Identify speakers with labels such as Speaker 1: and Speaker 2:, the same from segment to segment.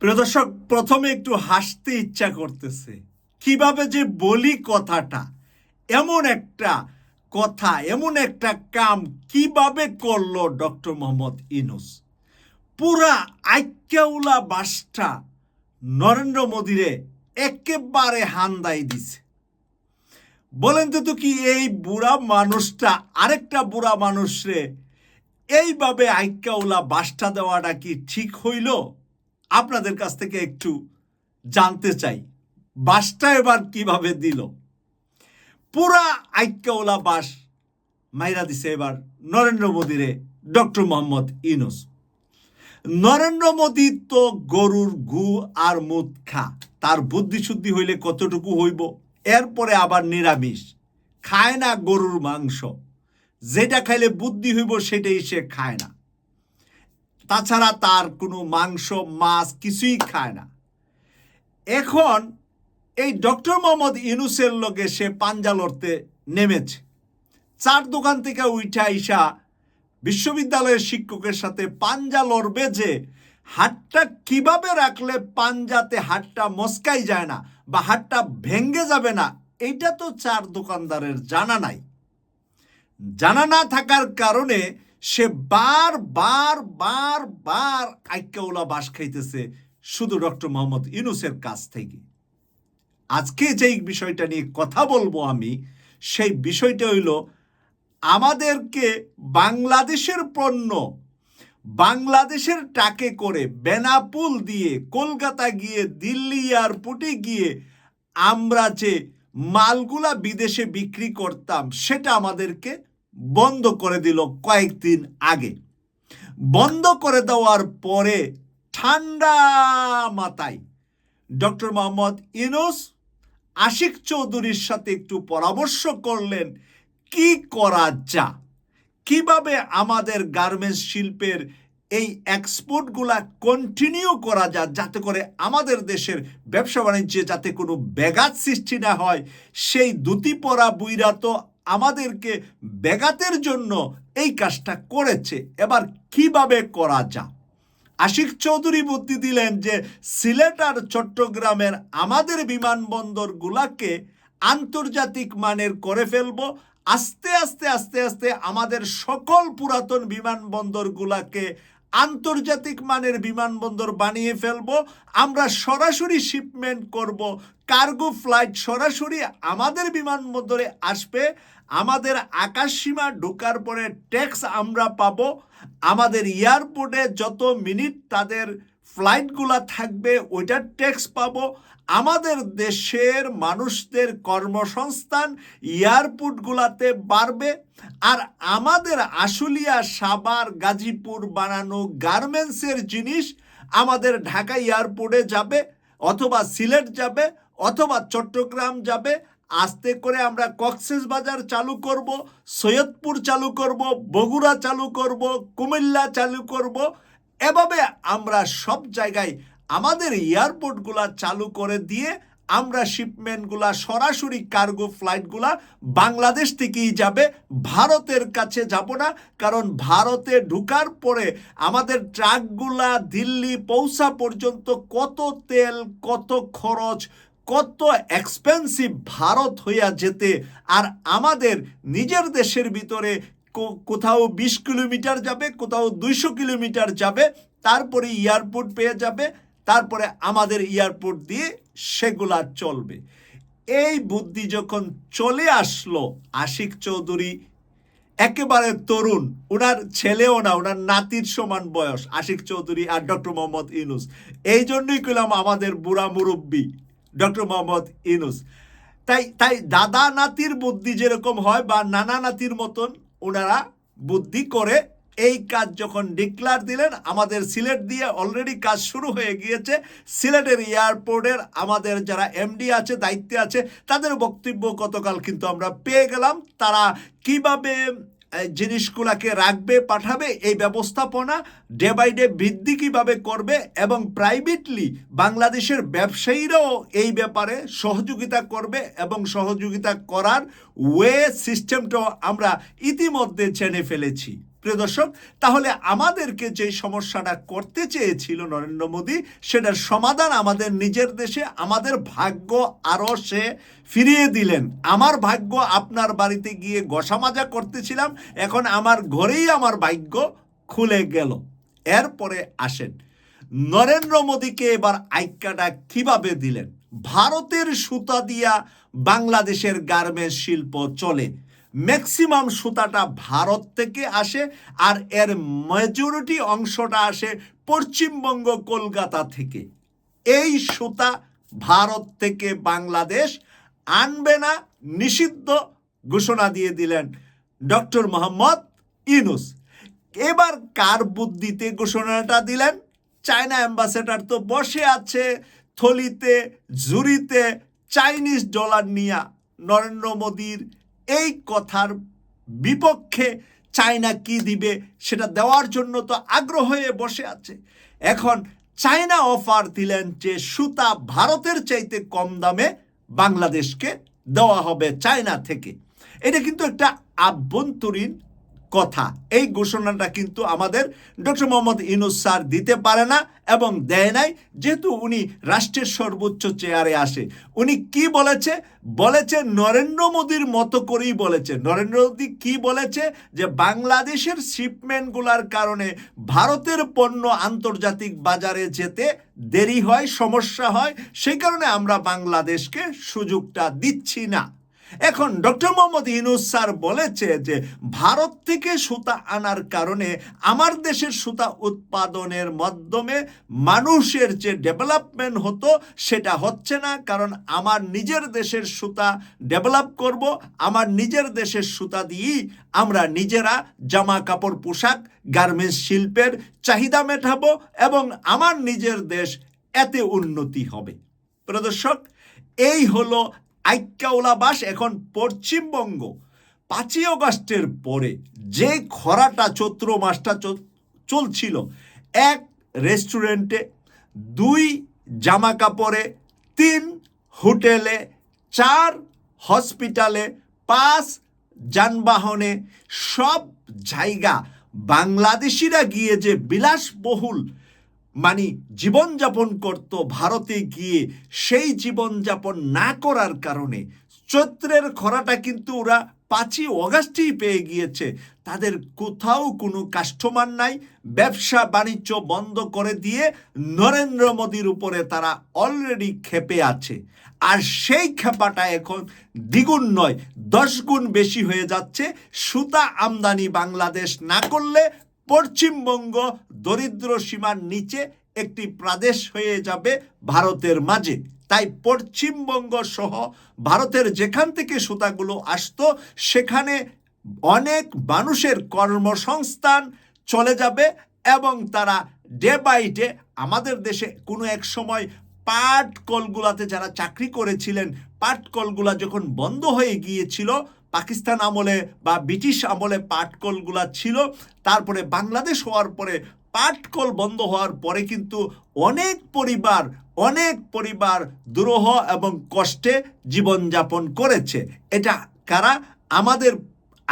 Speaker 1: প্রিয় দর্শক, প্রথমে একটু হাসতে ইচ্ছা করতেছে। কীভাবে যে বলি কথাটা, এমন একটা কথা, এমন একটা কাম কীভাবে করল ডক্টর মোহাম্মদ ইনুস পুরা আইক্যাউলা বাসটা নরেন্দ্র মোদিরে একেবারে হান্দাই দিছে। বলেন তো তো কি এই বুড়া মানুষটা, আরেকটা বুড়া মানুষরে এইভাবে আইক্যাউলা বাসটা দেওয়াটা কি ঠিক হইল? আপনাদের কাছ থেকে একটু জানতে চাই। বাসটা এবার কীভাবে দিল? পুরা আইক্যাওলা বাস মাইরা দিছে এবার নরেন্দ্র মোদিরে ডক্টর মোহাম্মদ ইনুস নরেন্দ্র মোদি তো গরুর গু আর মুদ খা, তার বুদ্ধি শুদ্ধি হইলে কতটুকু হইব? এরপরে আবার নিরামিষ, খায় না গরুর মাংস, যেটা খাইলে বুদ্ধি হইব সেটাই সে খায় না। তাছাড়া তার কোনো মাংস, মাছ কিছুই খায় না। এখন এই ডক্টর মোহাম্মদ ইনুসের লগে সে পাঞ্জা লড়তে নেমেছে। চার দোকান থেকে উইঠা আইসা বিশ্ববিদ্যালয়ের শিক্ষকের সাথে পাঞ্জা লড়বে যে হাতটা কীভাবে রাখলে পাঞ্জাতে হাতটা মস্কাই যায় না বা হাতটা ভেঙ্গে যাবে না, এইটা তো চার দোকানদারের জানা নাই। জানা না থাকার কারণে সে বার বার বার বার আইক্যাউলা বাস খাইতেছে শুধু ডক্টর মোহাম্মদ ইউনুসের কাছ থেকে। আজকে যেই বিষয়টা নিয়ে কথা বলব আমি, সেই বিষয়টা হইল আমাদেরকে বাংলাদেশের পণ্য, বাংলাদেশের টাকে করে বেনাপুল দিয়ে কলকাতা গিয়ে, দিল্লি এয়ারপোর্টে গিয়ে আমরা যে মালগুলা বিদেশে বিক্রি করতাম, সেটা আমাদেরকে বন্ধ করে দিল কয়েকদিন আগে। বন্ধ করে দেওয়ার পরে ঠান্ডা মাথায় ডক্টর মোহাম্মদ ইনুস আশিক চৌধুরীর সাথে একটু পরামর্শ করলেন, কি করা যা? কীভাবে আমাদের গার্মেন্টস শিল্পের এই এক্সপোর্টগুলা কন্টিনিউ করা যায় যাতে করে আমাদের দেশের ব্যবসা বাণিজ্যে যাতে কোনো ব্যাঘাত সৃষ্টি না হয়? সেই দুতি পরা বুইরা তো আমাদেরকে ব্যাঘাতের জন্য এই কাজটা করেছে। এবার কীভাবে করা যা আশিক চৌধুরী বুদ্ধি দিলেন যে, সিলেট আর চট্টগ্রামের আমাদের বিমানবন্দরগুলাকে আন্তর্জাতিক মানের করে ফেলব। আস্তে আস্তে আস্তে আস্তে আমাদের সকল পুরাতন বিমানবন্দরগুলাকে আন্তর্জাতিক মানের বিমানবন্দর বানিয়ে ফেলব। আমরা সরাসরি শিপমেন্ট করব। কার্গো ফ্লাইট সরাসরি আমাদের বিমানবন্দরে আসবে। আমাদের আকাশসীমা ঢোকার পরে ট্যাক্স আমরা পাবো। আমাদের এয়ারপোর্টে যত মিনিট তাদের ফ্লাইটগুলা থাকবে, ওইটার ট্যাক্স পাবো। আমাদের দেশের মানুষদের কর্মসংস্থান এয়ারপোর্টগুলাতে বাড়বে। আর আমাদের আশুলিয়া সাবার গাজীপুর বানানো গার্মেন্টসের জিনিস আমাদের ঢাকা এয়ারপোর্টে যাবে, অথবা সিলেট যাবে, অথবা চট্টগ্রাম যাবে। আস্তে করে আমরা কক্সেস বাজার চালু করব, সৈয়দপুর চালু করব, বগুড়া চালু করব, কুমিল্লা চালু করব। এভাবে আমরা সব জায়গায় আমাদের এয়ারপোর্টগুলা চালু করে দিয়ে আমরা শিপমেন্টগুলা, সরাসরি কার্গো ফ্লাইটগুলা বাংলাদেশ থেকেই যাবে, ভারতের কাছে যাব না, কারণ ভারতে ঢুকার পরে আমাদের ট্রাকগুলা দিল্লি পৌঁছা পর্যন্ত কত তেল, কত খরচ, কত এক্সপেন্সিভ ভারত হইয়া যেতে, আর আমাদের নিজের দেশের ভিতরে কোথাও বিশ কিলোমিটার যাবে, কোথাও দুইশো কিলোমিটার যাবে, তারপরে এয়ারপোর্ট পেয়ে যাবে, তারপরে আমাদের এয়ারপোর্ট দিয়ে সেগুলা চলবে। এই বুদ্ধি যখন চলে আসলো, আশিক চৌধুরী, একেবারে তরুণ, ওনার ছেলেও না, ওনার নাতির সমান বয়স, আশিক চৌধুরী আর ডক্টর মোহাম্মদ ইনুস এই জন্যই কইলাম আমাদের বুড়া মুরব্বী, ডক্টর মোহাম্মদ ইনুস তাই তাই দাদা নাতির বুদ্ধি যেরকম হয় বা নানা নাতির মতন ওনারা বুদ্ধি করে এই কাজ যখন ডিক্লার দিলেন, আমাদের সিলেট দিয়ে অলরেডি কাজ শুরু হয়ে গিয়েছে। সিলেটের এয়ারপোর্টের আমাদের যারা এমডি আছে, দায়িত্বে আছে, তাদের বক্তব্য গতকাল কিন্তু আমরা পেয়ে গেলাম। তারা কীভাবে জিনিসগুলাকে রাখবে, পাঠাবে, এই ব্যবস্থাপনা ডে বাই ডে বৃদ্ধি কীভাবে করবে এবং প্রাইভেটলি বাংলাদেশের ব্যবসায়ীরাও এই ব্যাপারে সহযোগিতা করবে এবং সহযোগিতা করার ওয়ে সিস্টেমটাও আমরা ইতিমধ্যে জেনে ফেলেছি। প্রিয় দর্শক, তাহলে আমাদেরকে যে সমস্যাটা করতে চেয়েছিল নরেন্দ্র মোদী, সেটার সমাধান আমাদের নিজের দেশে, আমাদের ভাগ্য আরও সে ফিরিয়ে দিলেন। আমার ভাগ্য, আপনার বাড়িতে গিয়ে গসা মাজা করতেছিলাম, এখন আমার ঘরেই আমার ভাগ্য খুলে গেল। এরপরে আসেন। নরেন্দ্র মোদীকে এবার আইক্যাটা কীভাবে দিলেন? ভারতের সুতা দিয়া বাংলাদেশের গার্মেন্টস শিল্প চলে। ম্যাক্সিমাম সুতাটা ভারত থেকে আসে আর এর মেজরিটি অংশটা আসে পশ্চিমবঙ্গ, কলকাতা থেকে। এই সুতা ভারত থেকে বাংলাদেশ আনবে না, নিষিদ্ধ ঘোষণা দিয়ে দিলেন ডক্টর মোহাম্মদ ইউনুস। এবার কার বুদ্ধিতে ঘোষণাটা দিলেন? চায়না অ্যাম্বাসেডার তো বসে আছে, থলিতে, ঝুড়িতে, চাইনিজ ডলার নিয়া নরেন্দ্র মোদীর এই কথার বিপক্ষে চায়না কি দিবে সেটা দেওয়ার জন্য তো আগ্রহ হয়ে বসে আছে। এখন চায়না অফার দিলেন যে সুতা ভারতের চাইতে কম দামে বাংলাদেশকে দেওয়া হবে চায়না থেকে। এটা কিন্তু একটা আভ্যন্তরীণ কথা। এই ঘোষণাটা কিন্তু আমাদের ডক্টর মোহাম্মদ ইনুস স্যার দিতে পারে না এবং দেয় নাই, যেহেতু উনি রাষ্ট্রের সর্বোচ্চ চেয়ারে আসে। উনি কি বলেছে? বলেছে, নরেন্দ্র মোদীর মতো করেই বলেছে। নরেন্দ্র মোদী কি বলেছে? যে বাংলাদেশের শিপমেন্টগুলার কারণে ভারতের পণ্য আন্তর্জাতিক বাজারে যেতে দেরি হয়, সমস্যা হয়, সেই কারণে আমরা বাংলাদেশকে সুযোগটা দিচ্ছি না। এখন ডক্টর মোহাম্মদ ইনুস স্যার বলেছে যে ভারত থেকে সুতা আনার কারণে আমার দেশের সুতা উৎপাদনের মাধ্যমে মানুষের যে ডেভেলপমেন্ট হতো সেটা হচ্ছে না, কারণ আমার নিজের দেশের সুতা ডেভেলপ করব, আমার নিজের দেশের সুতা দিয়েই আমরা নিজেরা জামা কাপড়, পোশাক, গার্মেন্টস, শিল্পের চাহিদা মেটাবো এবং আমার নিজের দেশ এতে উন্নতি হবে। প্রদর্শক এই হলো আইক্যাওলাবাস এখন পশ্চিমবঙ্গ। পাঁচই অগস্টের পরে যে খরাটা চৈত্র মাসটা চলছিল, এক রেস্টুরেন্টে, দুই জামা কাপড়ে তিন হোটেলে, চার হসপিটালে, পাঁচ যানবাহনে, সব জায়গা বাংলাদেশিরা গিয়ে যে বিলাসবহুল মানে জীবনযাপন করত ভারতে গিয়ে। সেই জীবনযাপন না করার কারণে চৈত্রের খরাটা কিন্তু ওরা পাঁচই অগাস্টেই পেয়ে গিয়েছে। তাদের কোথাও কোনো কাস্টমার নাই। ব্যবসা বাণিজ্য বন্ধ করে দিয়ে নরেন্দ্র মোদীর উপরে তারা অলরেডি খেপে আছে। আর সেই খেপাটা এখন দ্বিগুণ নয়, দশ গুণ বেশি হয়ে যাচ্ছে। সুতা আমদানি বাংলাদেশ না করলে পশ্চিমবঙ্গ দরিদ্র সীমার নিচে একটি প্রদেশ হয়ে যাবে ভারতের মাঝে। তাই পশ্চিমবঙ্গ সহ ভারতের যেখান থেকে সুতাগুলো আসতো, সেখানে অনেক মানুষের কর্মসংস্থান চলে যাবে এবং তারা ডে বাই ডে আমাদের দেশে কোনো এক সময় পাট কলগুলাতে যারা চাকরি করেছিলেন, পাট কলগুলা যখন বন্ধ হয়ে গিয়েছিল পাকিস্তান আমলে বা ব্রিটিশ আমলে পাটকলগুলা ছিল, তারপরে বাংলাদেশ হওয়ার পরে পাটকল বন্ধ হওয়ার পরে কিন্তু অনেক পরিবার অনেক পরিবার দুরহ এবং কষ্টে জীবনযাপন করেছে। এটা কারা? আমাদের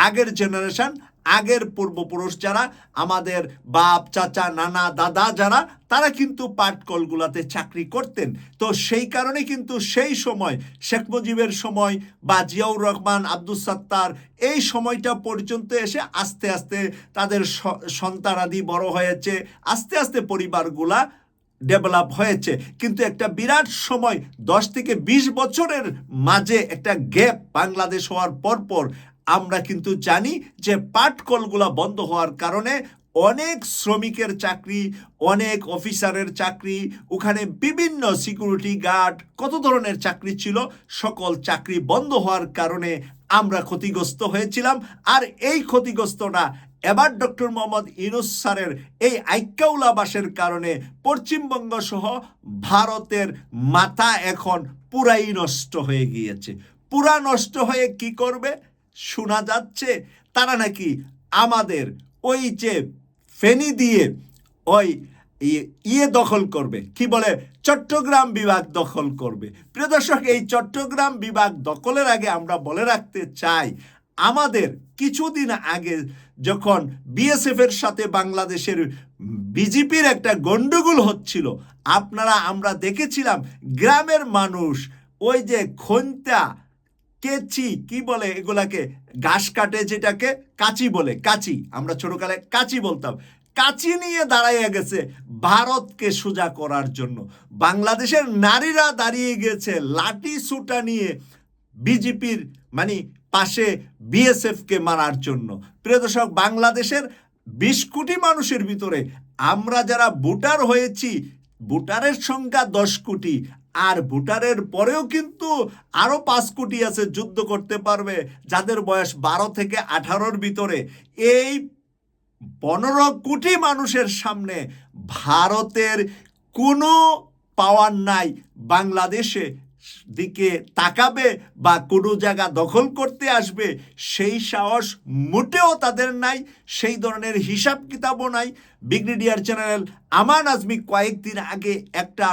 Speaker 1: আগের জেনারেশন আগের পূর্বপুরুষ যারা, আমাদের বাপ, চাচা, নানা, দাদা যারা, তারা কিন্তু পাটকলগুলাতে চাকরি করতেন। তো সেই কারণে কিন্তু সেই সময়, শেখ মুজিবের সময় বা জিয়াউর রহমান আব্দুল সাত্তার, এই সময়টা পর্যন্ত এসে আস্তে আস্তে তাদের সন্তানাদি বড় হয়েছে, আস্তে আস্তে পরিবারগুলা ডেভেলপ হয়েছে। কিন্তু একটা বিরাট সময়, দশ থেকে বিশ বছরের মাঝে একটা গ্যাপ বাংলাদেশ হওয়ার পরপর আমরা কিন্তু জানি যে পাট কলগুলা বন্ধ হওয়ার কারণে অনেক শ্রমিকের চাকরি, অনেক অফিসারের চাকরি, ওখানে বিভিন্ন সিকিউরিটি গার্ড, কত ধরনের চাকরি ছিল, সকল চাকরি বন্ধ হওয়ার কারণে আমরা ক্ষতিগ্রস্ত হয়েছিলাম। আর এই ক্ষতিগ্রস্তটা এবার ডক্টর মোহাম্মদ ইনুস স্যারের এই আইক্যাউলাবাসের কারণে পশ্চিমবঙ্গ সহ ভারতের মাথা এখন পুরাই নষ্ট হয়ে গিয়েছে। পুরা নষ্ট হয়ে কি করবে? শোনা যাচ্ছে, তারা নাকি আমাদের ওই যে ফেনি দিয়ে ওই ইয়ে- ইয়ে দখল করবে। কি বলে? চট্টগ্রাম বিভাগ দখল করবে। প্রিয় দর্শক, এই চট্টগ্রাম বিভাগ দখলের আগে আমরা বলে রাখতে চাই, আমাদের কিছুদিন আগে যখন বিএসএফ এর সাথে বাংলাদেশের বিজেপির একটা গন্ডগোল হচ্ছিল, আপনারা, আমরা দেখেছিলাম, গ্রামের মানুষ ওই যে খন্তা কেচি, কি বলে এগুলাকে? ঘাস কাটে যেটাকে কাচি বলে, কাচি। আমরা ছোটকালে কাচি বলতাম। কাচি নিয়ে দাঁড়াইয়া গেছে ভারতকে সোজা করার জন্য। বাংলাদেশের নারীরা দাঁড়িয়ে গেছে লাঠি সুটা নিয়ে বিজেপির মানে পাশে বিএসএফকে মারার জন্য। প্রিয় দর্শক, বাংলাদেশের বিশ কোটি মানুষের ভিতরে আমরা যারা ভোটার হয়েছি, ভোটারের সংখ্যা দশ কোটি। আর ভোটারের পরেও কিন্তু আরও পাঁচ কোটি আছে যুদ্ধ করতে পারবে, যাদের বয়স বারো থেকে আঠারোর ভিতরে। এই পনেরো কোটি মানুষের সামনে ভারতের কোনো পাওয়ার নাই বাংলাদেশে। দিকে তাকাবে বা কোনো জায়গা দখল করতে আসবে, সেই সাহস মোটেও তাদের নাই, সেই ধরনের হিসাব কিতাবও নাই। ব্রিগেডিয়ার জেনারেল আমান আজমি কয়েকদিন আগে একটা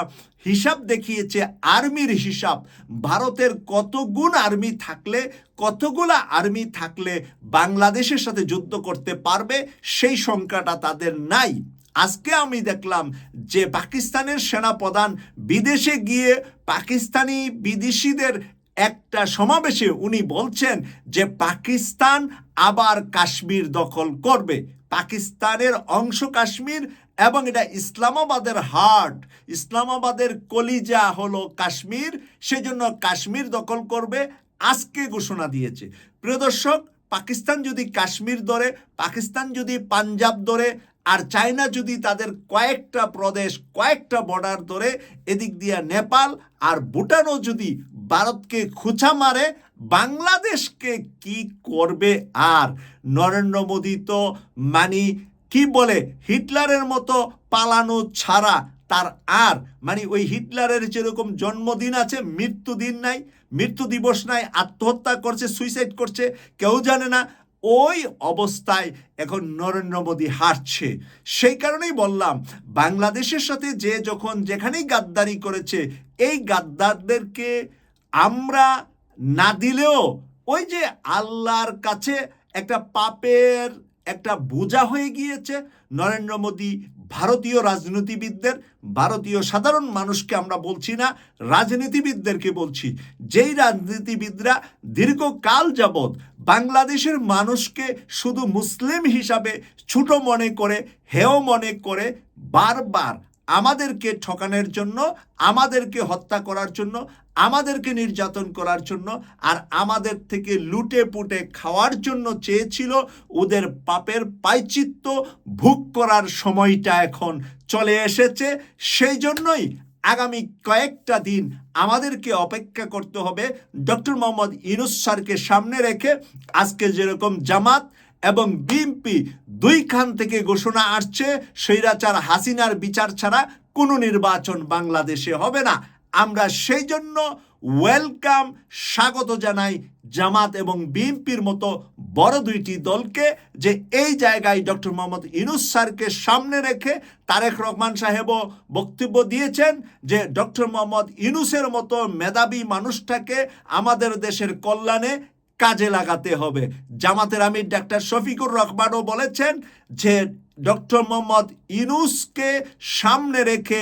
Speaker 1: হিসাব দেখিয়েছে, আর্মির হিসাব। ভারতের কত গুণ আর্মি থাকলে, কতগুলা আর্মি থাকলে বাংলাদেশের সাথে যুদ্ধ করতে পারবে, সেই সংখ্যাটা তাদের নাই। আজকে আমি দেখলাম যে পাকিস্তানের সেনাপ্রধান বিদেশে গিয়ে পাকিস্তানি বিদেশিদের একটা সমাবেশে উনি বলছেন যে পাকিস্তান আবার কাশ্মীর দখল করবে। পাকিস্তানের অংশ কাশ্মীর এবং এটা ইসলামাবাদের হার্ট। ইসলামাবাদের কলিজা হলো কাশ্মীর, সেজন্য কাশ্মীর দখল করবে, আজকে ঘোষণা দিয়েছে। প্রিয় দর্শক, পাকিস্তান যদি কাশ্মীর ধরে, পাকিস্তান যদি পাঞ্জাব ধরে আর চায়না যদি তাদের কয়েকটা প্রদেশ, কয়েকটা বর্ডার ধরে এদিক দিয়ে নেপাল আর ভুটানও যদি ভারতকে খুঁচা মারে, বাংলাদেশকে কি করবে আর? নরেন্দ্র মোদী তো মানি কি বলে, হিটলারের মতো পালানো ছাড়া তার আর? মানে ওই হিটলারের যেরকম জন্মদিন আছে মৃত্যু দিন নাই, মৃত্যু দিবস নাই, আত্মহত্যা করছে সুইসাইড করছে, কেউ জানে না। ওই অবস্থায় এখন নরেন্দ্র মোদী হারছে সেই কারণেই বললাম, বাংলাদেশের সাথে যে যখন যেখানেই গাদ্দারি করেছে, এই গাদ্দারদেরকে আমরা না দিলেও ওই যে আল্লাহর কাছে একটা পাপের একটা বোঝা হয়ে গিয়েছে, নরেন্দ্র মোদী ভারতীয় রাজনীতিবিদদের, ভারতীয় সাধারণ মানুষকে আমরা বলছি না, রাজনীতিবিদদেরকে বলছি। যেই রাজনীতিবিদরা দীর্ঘকাল যাবৎ বাংলাদেশের মানুষকে শুধু মুসলিম হিসাবে ছোট মনে করে হেও মনে করে বারবার আমাদেরকে ঠকানোর জন্য, আমাদেরকে হত্যা করার জন্য, আমাদেরকে নির্যাতন করার জন্য আর আমাদের থেকে লুটে পুটে খাওয়ার জন্য চেয়েছিল, ওদের পাপের পাইচিত্য ভোগ করার সময়টা এখন চলে এসেছে। সেই জন্যই আগামী কয়েকটা দিন আমাদেরকে অপেক্ষা করতে হবে। ডক্টর মোহাম্মদ ইনুস স্যারকে সামনে রেখে আজকে যেরকম জামাত এবং বিএনপি দুই খান থেকে ঘোষণা আসছে, স্বৈরাচার হাসিনার বিচার ছাড়া কোনো নির্বাচন বাংলাদেশে হবে না। আমরা সেই জন্য ওয়েলকাম, স্বাগত জানাই জামাত এবং বিএনপির মতো বড় দুইটি দলকে যে এই জায়গায় ডক্টর মোহাম্মদ ইনুস স্যারকে সামনে রেখে তারেক রহমান সাহেবও বক্তব্য দিয়েছেন যে ডক্টর মোহাম্মদ ইনুসের মতো মেধাবী মানুষটাকে আমাদের দেশের কল্যাণে কাজে লাগাতে হবে। জামাতের আমির ডাক্তার শফিকুর রহমানও বলেছেন যে ডক্টর মোহাম্মদ ইনুসকে সামনে রেখে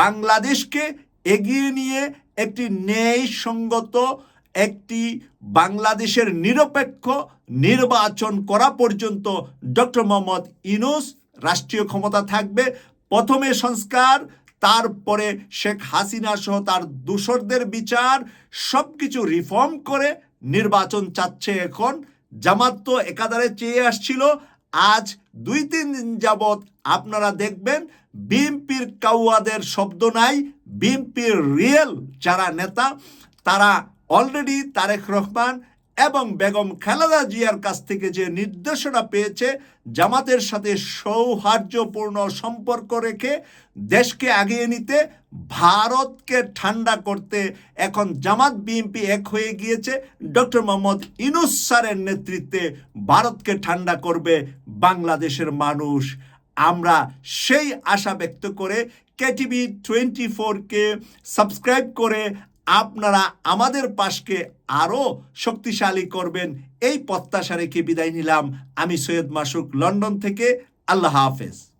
Speaker 1: বাংলাদেশকে এগিয়ে নিয়ে একটি ন্যায়সঙ্গত, একটি বাংলাদেশের নিরপেক্ষ নির্বাচন করা পর্যন্ত ডক্টর মোহাম্মদ ইনুস রাষ্ট্রীয় ক্ষমতা থাকবে। প্রথমে সংস্কার, তারপরে শেখ হাসিনা সহ তার দূষরদের বিচার সব কিছু রিফর্ম করে নির্বাচন চাচ্ছে এখন। জামাত তো একাধারে চেয়ে আসছিল। আজ দুই তিন দিন যাবৎ আপনারা দেখবেন বিএনপির কাউয়াদের শব্দ নাই, বিএনপির রিয়েল যারা নেতা, তারা অলরেডি তারেক রহমান এবং বেগম খালেদা জিয়ার কাছ থেকে যে নির্দেশনা পেয়েছে, জামাতের সাথে সৌহার্দ্যপূর্ণ সম্পর্ক রেখে দেশকে আগিয়ে নিতে, ভারতকে ঠান্ডা করতে এখন জামাত বিএনপি এক হয়ে গিয়েছে। ডক্টর মোহাম্মদ ইনুস স্যারের নেতৃত্বে ভারতকে ঠান্ডা করবে বাংলাদেশের মানুষ। আমরা সেই আশা ব্যক্ত করে কেটিভি টোয়েন্টি ফোরকে সাবস্ক্রাইব করে আপনারা আমাদের পাশকে আরও শক্তিশালী করবেন। এই প্রত্যাশা রেখে বিদায় নিলাম। আমি সৈয়দ মাসুক, লন্ডন থেকে। আল্লাহ হাফেজ।